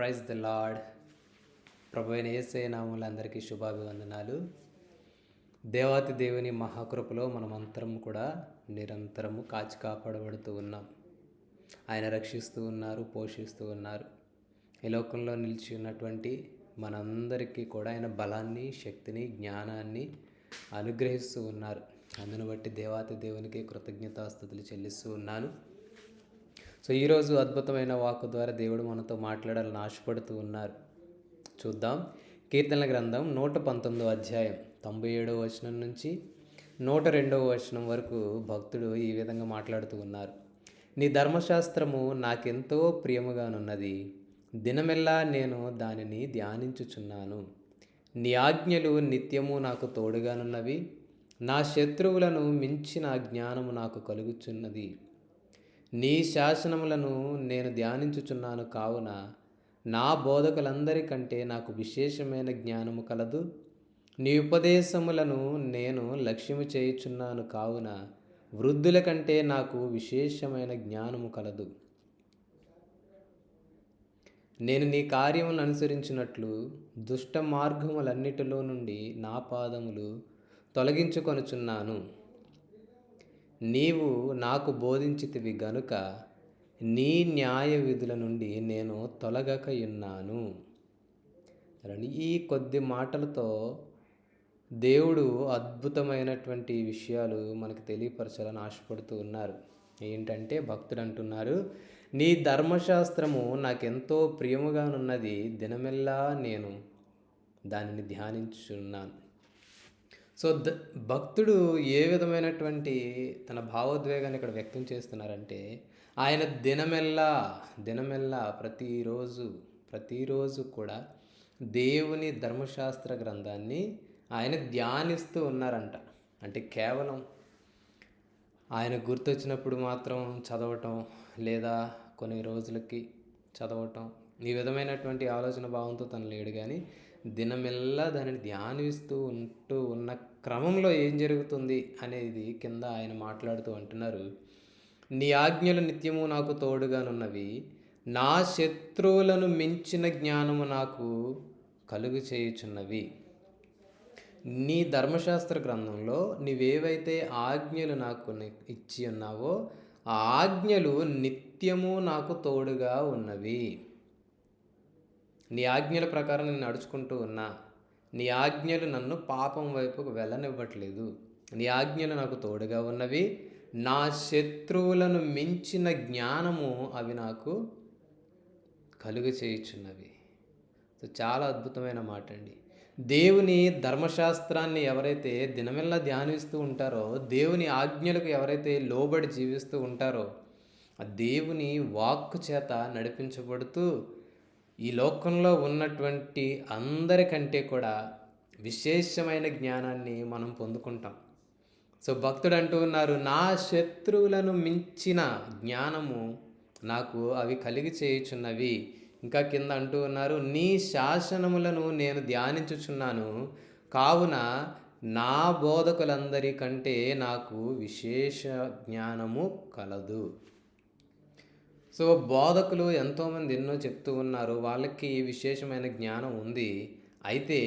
Praise the lord ప్రభు అయిన ఏసే నాములందరికీ అందరికీ శుభాభివందనాలు. దేవాతి దేవుని మహాకృపలో మనమంతరం కూడా నిరంతరము కాచి కాపాడబడుతూ ఉన్నాం. ఆయన రక్షిస్తూ ఉన్నారు పోషిస్తూ ఉన్నారు. ఈ లోకంలో నిలిచి ఉన్నటువంటి మనందరికీ కూడా ఆయన బలాన్ని శక్తిని జ్ఞానాన్ని అనుగ్రహిస్తూ ఉన్నారు. అందును బట్టి దేవాతి దేవునికి కృతజ్ఞతాస్థుతులు చెల్లిస్తూ ఉన్నాను. సో ఈరోజు అద్భుతమైన వాక్కు ద్వారా దేవుడు మనతో మాట్లాడాలని ఆశపడుతూ ఉన్నారు. చూద్దాం. కీర్తనల గ్రంథం నూట పంతొమ్మిదో అధ్యాయం తొంభై ఏడవ వచనం నుంచి నూట రెండవ వచనం వరకు భక్తుడు ఈ విధంగా మాట్లాడుతూ ఉన్నారు. నీ ధర్మశాస్త్రము నాకెంతో ప్రియముగానున్నది. దినమెల్లా నేను దానిని ధ్యానించుచున్నాను. నీ ఆజ్ఞలు నిత్యము నాకు తోడుగానున్నవి. నా శత్రువులను మించిన జ్ఞానము నాకు కలుగుచున్నది. నీ శాసనములను నేను ధ్యానించుచున్నాను కావున నా బోధకులందరికంటే నాకు విశేషమైన జ్ఞానము కలదు. నీ ఉపదేశములను నేను లక్ష్యము చేయుచున్నాను కావున వృద్ధుల కంటే నాకు విశేషమైన జ్ఞానము కలదు. నేను నీ కార్యములను అనుసరించినట్లు దుష్ట మార్గములన్నిటిలో నుండి నా పాదములు తొలగించుకొనుచున్నాను. నీవు నాకు బోధించితివి గనుక నీ న్యాయ విధుల నుండి నేను తొలగకయున్నాను ఉన్నాను. ఈ కొద్ది మాటలతో దేవుడు అద్భుతమైనటువంటి విషయాలు మనకు తెలియపరచాలని ఆశపడుతూ ఉన్నారు. ఏంటంటే భక్తుడు అంటున్నారు నీ ధర్మశాస్త్రము నాకెంతో ప్రియముగానున్నది దినమెల్లా నేను దానిని ధ్యానించున్నాను సో ద భక్తుడు ఏ విధమైనటువంటి తన భావోద్వేగాన్ని ఇక్కడ వ్యక్తం చేస్తున్నారంటే ఆయన దినమెల్లా దినమెల్లా ప్రతిరోజు ప్రతిరోజు కూడా దేవుని ధర్మశాస్త్ర గ్రంథాన్ని ఆయన ధ్యానిస్తూ ఉన్నారంట. అంటే కేవలం ఆయన గుర్తొచ్చినప్పుడు మాత్రం చదవటం లేదా కొన్ని రోజులకి చదవటం ఈ విధమైనటువంటి ఆలోచన భావంతో తను లేడు. కానీ దినమెల్లా దానిని ధ్యానిస్తూ ఉంటూ ఉన్న క్రమంలో ఏం జరుగుతుంది అనేది కింద ఆయన మాట్లాడుతూ అంటున్నారు. నీ ఆజ్ఞలు నిత్యము నాకు తోడుగానున్నవి. నా శత్రువులను మించిన జ్ఞానము నాకు కలుగు చేయుచున్నవి. నీ ధర్మశాస్త్ర గ్రంథంలో నీవేవైతే ఆజ్ఞలు నాకు ని- ఇచ్చి ఉన్నావో ఆ ఆజ్ఞలు నిత్యము నాకు తోడుగా ఉన్నవి. నీ ఆజ్ఞల ప్రకారం నేను నడుచుకుంటూ ఉన్నా. నీ ఆజ్ఞలు నన్ను పాపం వైపుకు వెళ్ళనివ్వట్లేదు. నీ ఆజ్ఞలు నాకు తోడుగా ఉన్నవి. నా శత్రువులను మించిన జ్ఞానము అవి నాకు కలుగు చేయుచున్నవి. చాలా అద్భుతమైన మాట అండి దేవుని ధర్మశాస్త్రాన్ని ఎవరైతే దినమెల్లా ధ్యానిస్తూ ఉంటారో దేవుని ఆజ్ఞలకు ఎవరైతే లోబడి జీవిస్తూ ఉంటారో ఆ దేవుని వాక్కు చేత నడిపించబడుతూ ఈ లోకంలో ఉన్నటువంటి అందరికంటే కూడా విశేషమైన జ్ఞానాన్ని మనం పొందుకుంటాం. సో భక్తుడు అంటూ ఉన్నారు నా శత్రువులను మించిన జ్ఞానము నాకు అవి కలిగి చేయుచున్నవి. ఇంకా కింద అంటూ ఉన్నారు నీ శాసనములను నేను ధ్యానించుచున్నాను. కావున నా బోధకులందరికంటే నాకు విశేష జ్ఞానము కలదు. సో బోధకులు ఎంతోమంది ఎన్నో చెప్తూ ఉన్నారు. వాళ్ళకి విశేషమైన జ్ఞానం ఉంది. అయితే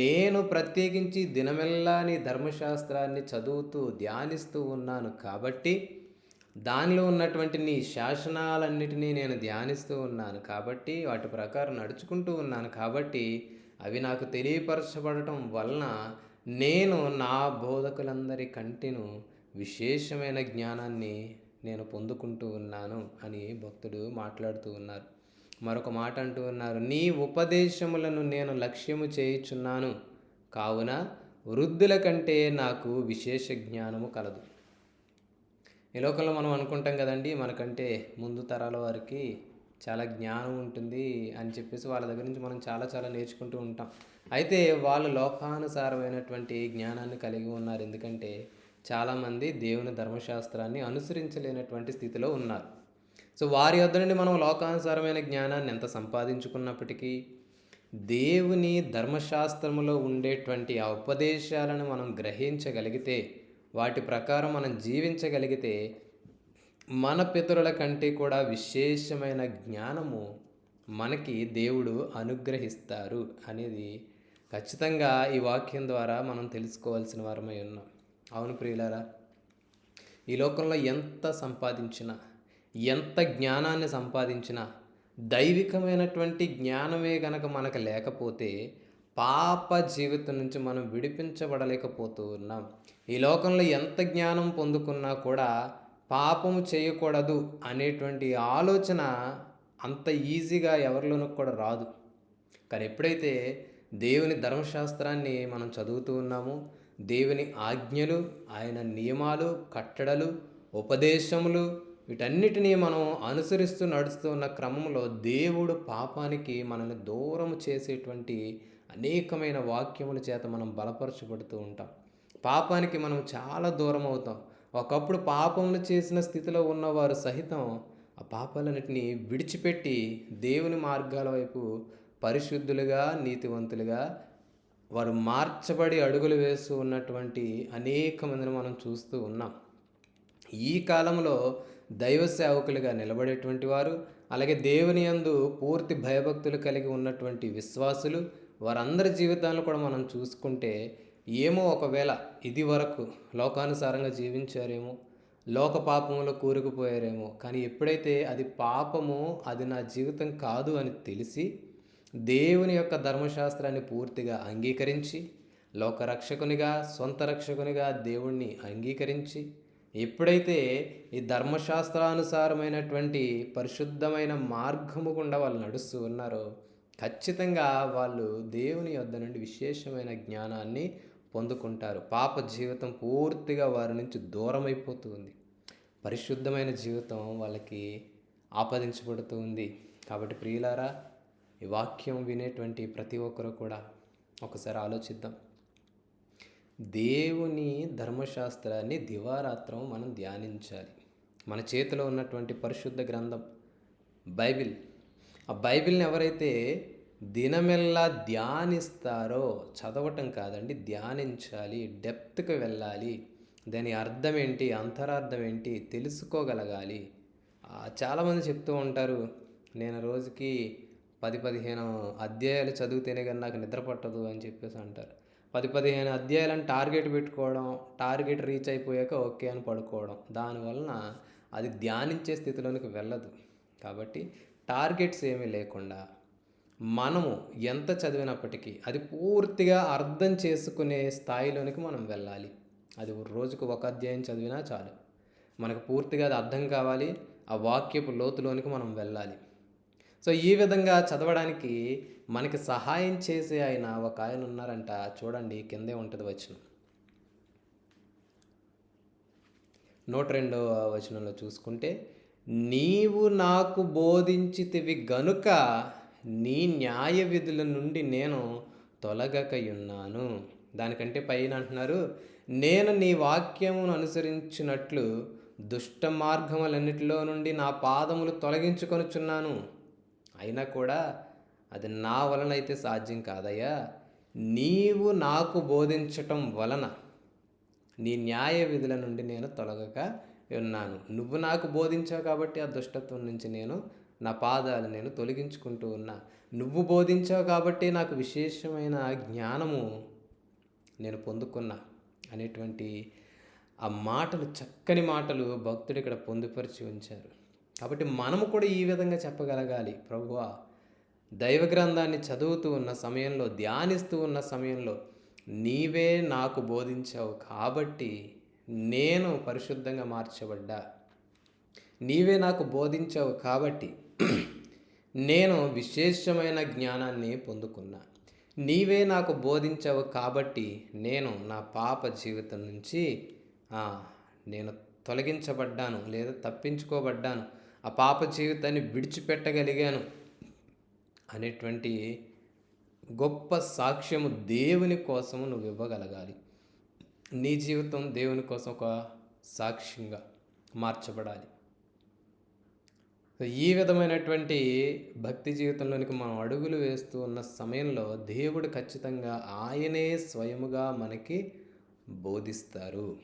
నేను ప్రత్యేకించి దినమెల్లా నీ ధర్మశాస్త్రాన్ని చదువుతూ ధ్యానిస్తూ ఉన్నాను కాబట్టి దానిలో ఉన్నటువంటి నీ శాసనాలన్నిటినీ నేను ధ్యానిస్తూ ఉన్నాను కాబట్టి వాటి ప్రకారం నడుచుకుంటూ ఉన్నాను కాబట్టి అవి నాకు తెలియపరచబడటం వలన నేను నా బోధకులందరి కంటిను విశేషమైన జ్ఞానాన్ని నేను పొందుకుంటూ ఉన్నాను అని భక్తుడు మాట్లాడుతూ ఉన్నారు. మరొక మాట అంటూ ఉన్నారు నీ ఉపదేశములను నేను లక్ష్యము చేయుచున్నాను. కావున వృద్ధుల కంటే నాకు విశేష జ్ఞానము కలదు. ఈ లోకంలో మనం అనుకుంటాం కదండి మనకంటే ముందు తరాల వారికి చాలా జ్ఞానం ఉంటుంది అని చెప్పేసి వాళ్ళ దగ్గర నుంచి మనం చాలా చాలా నేర్చుకుంటూ ఉంటాం. అయితే వాళ్ళు లోకానుసారమైనటువంటి జ్ఞానాన్ని కలిగి ఉన్నారు. ఎందుకంటే చాలామంది దేవుని ధర్మశాస్త్రాన్ని అనుసరించలేనటువంటి స్థితిలో ఉన్నారు. సో వారి వద్ద నుండి మనం లోకానుసారమైన జ్ఞానాన్ని ఎంత సంపాదించుకున్నప్పటికీ దేవుని ధర్మశాస్త్రములో ఉండేటువంటి ఆ ఉపదేశాలను మనం గ్రహించగలిగితే వాటి ప్రకారం మనం జీవించగలిగితే మన పితరుల కంటే కూడా విశేషమైన జ్ఞానము మనకి దేవుడు అనుగ్రహిస్తారు అనేది ఖచ్చితంగా ఈ వాక్యం ద్వారా మనం తెలుసుకోవాల్సిన వారమై ఉన్నాం. అవును ప్రియులారా ఈ లోకంలో ఎంత సంపాదించినా ఎంత జ్ఞానాన్ని సంపాదించినా దైవికమైనటువంటి జ్ఞానమే గనక మనకు లేకపోతే పాప జీవితం నుంచి మనం విడిపించబడలేకపోతూ ఉన్నాం ఈ లోకంలో ఎంత జ్ఞానం పొందుకున్నా కూడా పాపము చేయకూడదు అనేటువంటి ఆలోచన అంత ఈజీగా ఎవరిలోనూ కూడా రాదు. కానీ ఎప్పుడైతే దేవుని ధర్మశాస్త్రాన్ని మనం చదువుతూ ఉన్నామో దేవుని ఆజ్ఞలు ఆయన నియమాలు కట్టడలు ఉపదేశములు వీటన్నిటినీ మనం అనుసరిస్తూ నడుస్తూ ఉన్న క్రమంలో దేవుడు పాపానికి మనల్ని దూరం చేసేటువంటి అనేకమైన వాక్యముల చేత మనం బలపరచబడుతూ ఉంటాం. పాపానికి మనం చాలా దూరం అవుతాం. ఒకప్పుడు పాపములు చేసిన స్థితిలో ఉన్నవారు సహితం ఆ పాపాలన్నిటిని విడిచిపెట్టి దేవుని మార్గాల వైపు పరిశుద్ధులుగా నీతివంతులుగా వారు మార్చబడి అడుగులు వేస్తూ ఉన్నటువంటి అనేక మందిని మనం చూస్తూ ఉన్నాం. ఈ కాలంలో దైవ సేవకులుగా నిలబడేటువంటి వారు అలాగే దేవుని యందు పూర్తి భయభక్తులు కలిగి ఉన్నటువంటి విశ్వాసులు వారందరి జీవితాలను కూడా మనం చూసుకుంటే ఏమో ఒకవేళ ఇది వరకు లోకానుసారంగా జీవించారేమో లోక పాపములో కూరుకుపోయారేమో కానీ ఎప్పుడైతే అది పాపము అది నా జీవితం కాదు అని తెలిసి దేవుని యొక్క ధర్మశాస్త్రాన్ని పూర్తిగా అంగీకరించి లోకరక్షకునిగా సొంత రక్షకునిగా దేవుణ్ణి అంగీకరించి ఎప్పుడైతే ఈ ధర్మశాస్త్రానుసారమైనటువంటి పరిశుద్ధమైన మార్గము గుండా వాళ్ళు నడుస్తూ ఉన్నారో ఖచ్చితంగా వాళ్ళు దేవుని యొద్ద నుండి విశేషమైన జ్ఞానాన్ని పొందుకుంటారు. పాప జీవితం పూర్తిగా వారి నుంచి దూరం అయిపోతుంది పరిశుద్ధమైన జీవితం వాళ్ళకి ఆపాదించబడుతుంది కాబట్టి ప్రియులారా ఈ వాక్యం వినేటువంటి ప్రతి ఒక్కరు కూడా ఒకసారి ఆలోచిద్దాం. దేవుని ధర్మశాస్త్రాన్ని దివారాత్రం మనం ధ్యానించాలి. మన చేతిలో ఉన్నటువంటి పరిశుద్ధ గ్రంథం బైబిల్. ఆ బైబిల్ని ఎవరైతే దినమెల్లా ధ్యానిస్తారో చదవటం కాదండి ధ్యానించాలి డెప్త్కి వెళ్ళాలి దాని అర్థం ఏంటి అంతరార్థం ఏంటి తెలుసుకోగలగాలి. చాలామంది చెప్తూ ఉంటారు నేను రోజుకి పది పదిహేను అధ్యాయాలు చదివితేనే కానీ నాకు నిద్ర పట్టదు అని చెప్పేసి అంటారు. పది పదిహేను అధ్యాయాలను టార్గెట్ పెట్టుకోవడం టార్గెట్ రీచ్ అయిపోయాక ఓకే అని పడుకోవడం దానివలన అది ధ్యానించే స్థితిలోనికి వెళ్ళదు. కాబట్టి టార్గెట్స్ ఏమీ లేకుండా మనము ఎంత చదివినప్పటికీ అది పూర్తిగా అర్థం చేసుకునే స్థాయిలోనికి మనం వెళ్ళాలి. అది రోజుకు ఒక అధ్యాయం చదివినా చాలు. మనకు పూర్తిగా అది అర్థం కావాలి. ఆ వాక్యపు లోతులోనికి మనం వెళ్ళాలి. సో ఈ విధంగా చదవడానికి మనకి సహాయం చేసే ఆయన ఒక ఆయన ఉన్నారంట. చూడండి కిందే ఉంటుంది వచనం. నూట రెండో వచనంలో చూసుకుంటే నీవు నాకు బోధించితివి గనుక నీ న్యాయ విధుల నుండి నేను తొలగకయున్నాను. దానికంటే పైన అంటున్నారు నేను నీ వాక్యమును అనుసరించినట్లు దుష్ట మార్గములన్నిటిలో నుండి నా పాదములు తొలగించుకొనుచున్నాను. అయినా కూడా అది నా వలన అయితే సాధ్యం కాదయ్యా. నీవు నాకు బోధించటం వలన నీ న్యాయ విధుల నుండి నేను తొలగక ఉన్నాను. నువ్వు నాకు బోధించావు కాబట్టి ఆ దుష్టత్వం నుంచి నేను నా పాదాలు నేను తొలగించుకుంటూ ఉన్నా. నువ్వు బోధించావు కాబట్టి నాకు విశేషమైన జ్ఞానము నేను పొందుకున్నా అనేటువంటి ఆ మాటలు చక్కని మాటలు భక్తుడు ఇక్కడ పొందుపరిచి ఉంచారు. కాబట్టి మనము కూడా ఈ విధంగా చెప్పగలగాలి. ప్రభువా దైవ గ్రంథాన్ని చదువుతూ ఉన్న సమయంలో ధ్యానిస్తూ ఉన్న సమయంలో నీవే నాకు బోధించావు కాబట్టి నేను పరిశుద్ధంగా మార్చబడ్డా. నీవే నాకు బోధించావు కాబట్టి నేను విశేషమైన జ్ఞానాన్ని పొందుకున్నా. నీవే నాకు బోధించావు కాబట్టి నేను నా పాప జీవితం నుంచి నేను తొలగించబడ్డాను లేదా తప్పించుకోబడ్డాను. ఆ పాప జీవితాన్ని విడిచిపెట్టగలిగాను అనేటువంటి గొప్ప సాక్ష్యము దేవుని కోసము నువ్వు ఇవ్వగలగాలి. నీ జీవితం దేవుని కోసం ఒక సాక్ష్యంగా మార్చబడాలి. ఈ విధమైనటువంటి భక్తి జీవితంలోనికి మనం అడుగులు వేస్తూ ఉన్న సమయంలో దేవుడు ఖచ్చితంగా ఆయనే స్వయముగా మనకి బోధిస్తారు.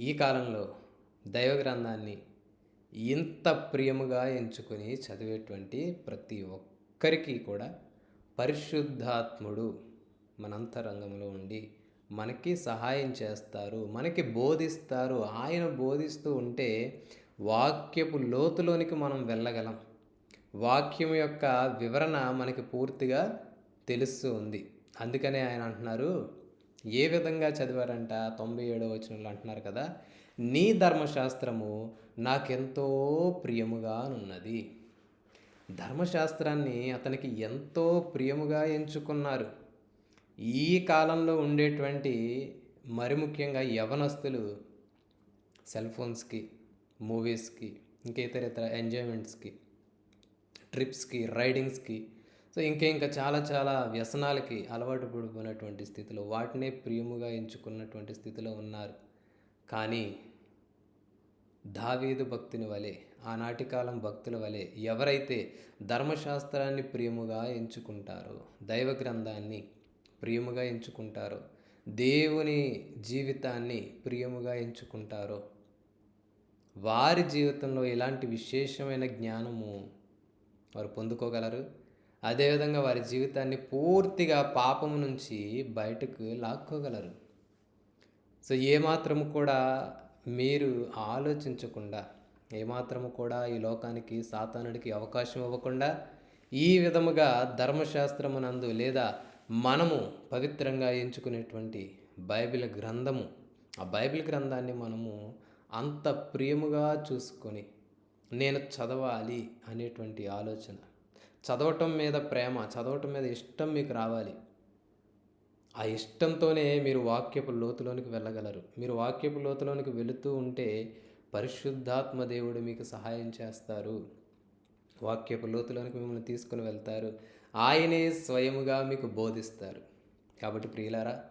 ఈ కాలంలో దైవ గ్రంథాన్ని ఇంత ప్రియముగా ఎంచుకొని చదివేటువంటి ప్రతి ఒక్కరికి కూడా పరిశుద్ధాత్ముడు మనంతరంగంలో ఉండి మనకి సహాయం చేస్తారు మనకి బోధిస్తారు. ఆయన బోధిస్తూ ఉంటే వాక్యపు లోతులోనికి మనం వెళ్ళగలం. వాక్యం యొక్క వివరణ మనకి పూర్తిగా తెలుస్తూ ఉంది. అందుకనే ఆయన అంటున్నారు ఏ విధంగా చదివారంట? తొంభై ఏడో వచనంలో అంటున్నారు కదా నీ ధర్మశాస్త్రము నాకెంతో ప్రియముగా ఉన్నది ధర్మశాస్త్రాన్ని అతనికి ఎంతో ప్రియముగా ఎంచుకున్నారు. ఈ కాలంలో ఉండేటువంటి మరి ముఖ్యంగా యవనస్తులు సెల్ ఫోన్స్కి మూవీస్కి ఇంకా ఇతర ఇతర ఎంజాయ్మెంట్స్కి ట్రిప్స్కి రైడింగ్స్కి సో ఇంకా ఇంకా చాలా చాలా వ్యసనాలకి అలవాటు పడిపోయినటువంటి స్థితిలో వాటినే ప్రియముగా ఎంచుకున్నటువంటి స్థితిలో ఉన్నారు. కానీ దావీదు భక్తుని వలె ఆనాటి కాలం భక్తుల వలె ఎవరైతే ధర్మశాస్త్రాన్ని ప్రియముగా ఎంచుకుంటారో దైవ గ్రంథాన్ని ప్రియముగా ఎంచుకుంటారో దేవుని జీవితాన్ని ప్రియముగా ఎంచుకుంటారో వారి జీవితంలో ఇలాంటి విశేషమైన జ్ఞానము వారు పొందుకోగలరు? అదేవిధంగా వారి జీవితాన్ని పూర్తిగా పాపము నుంచి బయటకు లాక్కోగలరు. సో ఏమాత్రము కూడా మీరు ఆలోచించకుండా ఏమాత్రము కూడా ఈ లోకానికి సాతానుడికి అవకాశం ఇవ్వకుండా ఈ విధముగా ధర్మశాస్త్రమునందు లేదా మనము పవిత్రంగా ఎంచుకునేటువంటి బైబిల్ గ్రంథము ఆ బైబిల్ గ్రంథాన్ని మనము అంత ప్రియముగా చూసుకొని నేను చదవాలి అనేటువంటి ఆలోచన. చదవటం మీద ప్రేమ చదవటం మీద ఇష్టం మీకు రావాలి. ఆ ఇష్టంతోనే మీరు వాక్యపు లోతులోనికి వెళ్ళగలరు. మీరు వాక్యపు లోతులోనికి వెళుతూ ఉంటే పరిశుద్ధాత్మ దేవుడు మీకు సహాయం చేస్తారు. వాక్యపు లోతులోనికి మిమ్మల్ని తీసుకుని వెళ్తారు. ఆయనే స్వయముగా మీకు బోధిస్తారు. కాబట్టి ప్రియులారా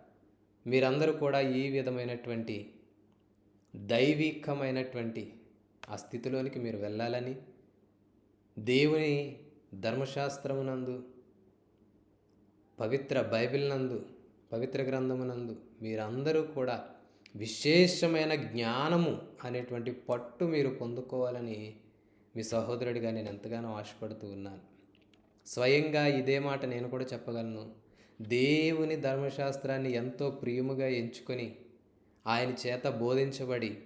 మీరందరూ కూడా ఈ విధమైనటువంటి దైవికమైనటువంటి ఆ స్థితిలోనికి మీరు వెళ్ళాలని దేవుని ధర్మశాస్త్రమునందు పవిత్ర బైబిల్ నందు పవిత్ర గ్రంథమునందు మీరందరూ కూడా విశేషమైన జ్ఞానము అనేటువంటి పట్టు మీరు పొందుకోవాలని మీ సహోదరుడిగా నేను ఎంతగానో ఆశపడుతూ ఉన్నాను. స్వయంగా ఇదే మాట నేను కూడా చెప్పగలను. దేవుని ధర్మశాస్త్రాన్ని ఎంతో ప్రియముగా ఎంచుకొని ఆయన చేత బోధించబడి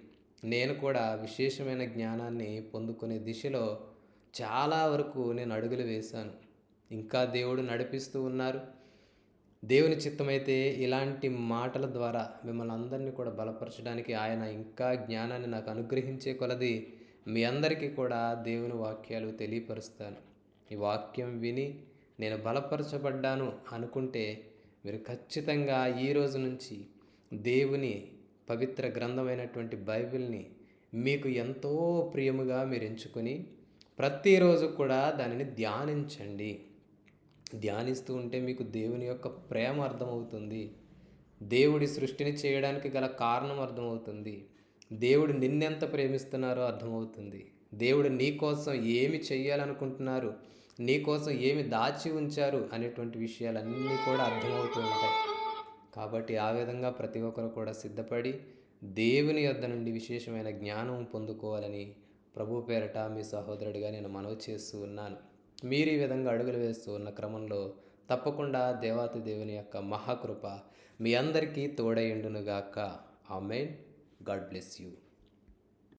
నేను కూడా విశేషమైన జ్ఞానాన్ని పొందుకునే దిశలో చాలా వరకు నేను అడుగులు వేశాను. ఇంకా దేవుడు నడిపిస్తూ ఉన్నారు. దేవుని చిత్తమైతే ఇలాంటి మాటల ద్వారా మిమ్మల్ని అందరినీ కూడా బలపరచడానికి ఆయన ఇంకా జ్ఞానాన్ని నాకు అనుగ్రహించే కొలది మీ అందరికీ కూడా దేవుని వాక్యాలు తెలియపరుస్తాను. ఈ వాక్యం విని నేను బలపరచబడ్డాను అనుకుంటే మీరు ఖచ్చితంగా ఈ రోజు నుంచి దేవుని పవిత్ర గ్రంథమైనటువంటి బైబిల్ని మీకు ఎంతో ప్రియముగా మీరు ఎంచుకొని ప్రతిరోజు కూడా దానిని ధ్యానించండి. ధ్యానిస్తూ ఉంటే మీకు దేవుని యొక్క ప్రేమ అర్థమవుతుంది. దేవుడి సృష్టిని చేయడానికి గల కారణం అర్థమవుతుంది. దేవుడు నిన్నెంత ప్రేమిస్తున్నారో అర్థమవుతుంది. దేవుడు నీ కోసం ఏమి చేయాలనుకుంటున్నారు నీ కోసం ఏమి దాచి ఉంచారు? అనేటువంటి విషయాలన్నీ కూడా అర్థమవుతూ ఉంటాయి. కాబట్టి ఆ విధంగా ప్రతి ఒక్కరు కూడా సిద్ధపడి దేవుని యొద్ద నుండి విశేషమైన జ్ఞానం పొందుకోవాలని ప్రభు పేరట మీ సహోదరుడిగా నేను మనవి చేస్తూ ఉన్నాను. మీరు ఈ విధంగా అడుగులు వేస్తూ ఉన్న క్రమంలో తప్పకుండా దేవాతి దేవుని యొక్క మహాకృప మీ అందరికీ తోడైండునుగాక ఆమెన్. God bless you.